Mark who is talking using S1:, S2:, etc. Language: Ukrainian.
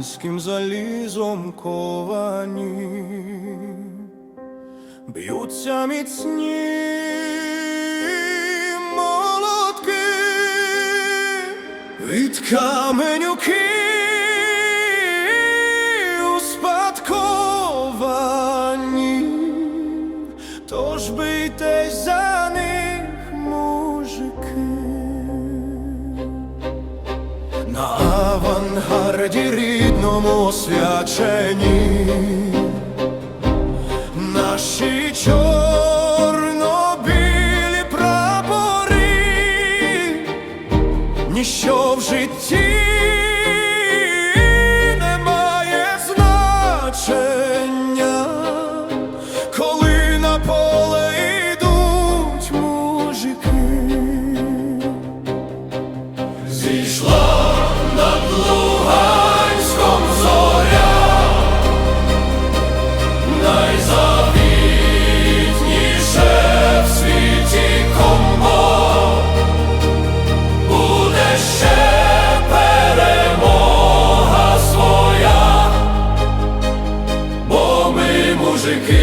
S1: українським залізом ковані, б'ються міцні молотки від мужики. На авангарді рідному освячені. Наші чорно-білі прапори, ніщо в житті sé qué.